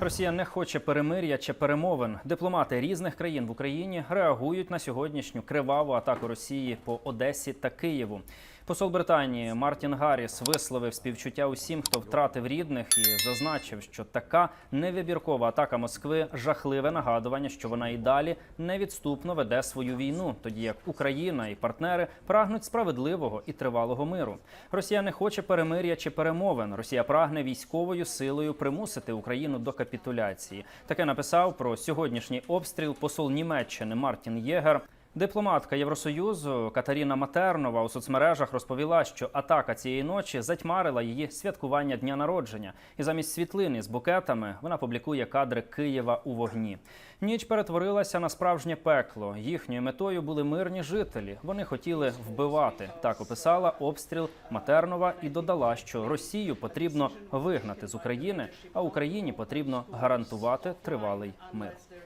Росія не хоче перемир'я чи перемовин. Дипломати різних країн в Україні реагують на сьогоднішню криваву атаку Росії по Одесі та Києву. Посол Британії Мартін Гарріс висловив співчуття усім, хто втратив рідних, і зазначив, що така невибіркова атака Москви жахливе нагадування, що вона і далі невідступно веде свою війну, тоді як Україна і партнери прагнуть справедливого і тривалого миру. Росія не хоче перемир'я чи перемовин. Росія прагне військовою силою примусити Україну до капітуляції. Таке написав про сьогоднішній обстріл посол Німеччини Мартін Єгер. Дипломатка Євросоюзу Катаріна Матернова у соцмережах розповіла, що атака цієї ночі затьмарила її святкування дня народження, і замість світлини з букетами вона публікує кадри Києва у вогні. Ніч перетворилася на справжнє пекло. Їхньою метою були мирні жителі. Вони хотіли вбивати. Так описала обстріл Матернова і додала, що Росію потрібно вигнати з України, а Україні потрібно гарантувати тривалий мир.